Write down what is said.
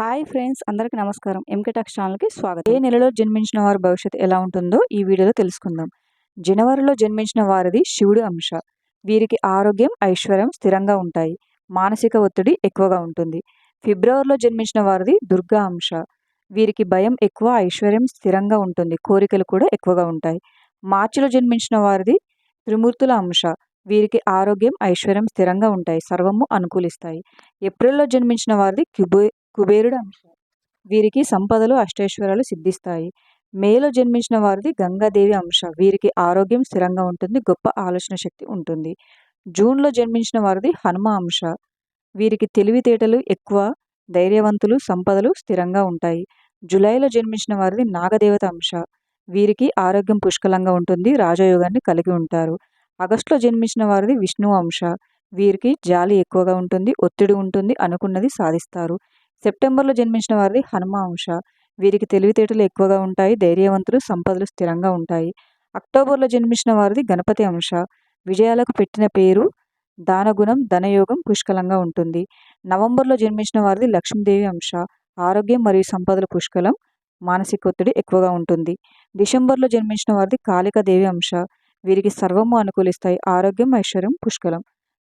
Hi friends అందరికీ నమస్కారం. MK talks ఛానల్కి స్వాగతం. ఏ నెలలో జన్మించిన వారి భవిష్యత్తు ఎలా ఉంటుందో ఈ వీడియోలో తెలుసుకుందాం. జనవరిలో జన్మించిన వారిది శివుడు అంశ. వీరికి ఆరోగ్యం ఐశ్వర్యం స్థిరంగా ఉంటాయి. మానసిక ఒత్తిడి ఎక్కువగా ఉంటుంది. ఫిబ్రవరిలో జన్మించిన వారిది దుర్గా అంశ. వీరికి భయం ఎక్కువ ఐశ్వర్యం స్థిరంగా ఉంటుంది. కోరికలు కూడా ఎక్కువగా ఉంటాయి. మార్చిలో జన్మించిన వారిది త్రిమూర్తుల అంశ. వీరికి ఆరోగ్యం ఐశ్వర్యం స్థిరంగా ఉంటాయి. సర్వము అనుకూలిస్తాయి. ఏప్రిల్లో జన్మించిన వారిది క్యుబే కుబేరుడు అంశాలు. వీరికి సంపదలు అష్టైశ్వర్యాలు సిద్ధిస్తాయి. మేలో జన్మించిన వారిది గంగాదేవి అంశ. వీరికి ఆరోగ్యం స్థిరంగా ఉంటుంది గొప్ప ఆలోచన శక్తి ఉంటుంది. జూన్లో జన్మించిన వారిది హనుమ అంశ. వీరికి తెలివితేటలు ఎక్కువ ధైర్యవంతులు సంపదలు స్థిరంగా ఉంటాయి. జూలైలో జన్మించిన వారిది నాగదేవత అంశ. వీరికి ఆరోగ్యం పుష్కలంగా ఉంటుంది రాజయోగాన్ని కలిగి ఉంటారు. ఆగస్టులో జన్మించిన వారిది విష్ణు అంశ. వీరికి జాలి ఎక్కువగా ఉంటుంది ఒత్తిడి ఉంటుంది అనుకున్నది సాధిస్తారు. సెప్టెంబర్లో జన్మించిన వారిది హనుమ అంశ వీరికి తెలివితేటలు ఎక్కువగా ఉంటాయి ధైర్యవంతులు సంపదలు స్థిరంగా ఉంటాయి. అక్టోబర్లో జన్మించిన వారిది గణపతి అంశ. విజయాలకు పెట్టిన పేరు దానగుణం ధనయోగం పుష్కలంగా ఉంటుంది. నవంబర్లో జన్మించిన వారిది లక్ష్మీదేవి అంశ. ఆరోగ్యం మరియు సంపదలు పుష్కలం మానసిక ఒత్తిడి ఎక్కువగా ఉంటుంది. డిసెంబర్లో జన్మించిన వారిది కాళికాదేవి అంశ. వీరికి సర్వము అనుకూలిస్తాయి. ఆరోగ్యం ఐశ్వర్యం పుష్కలం.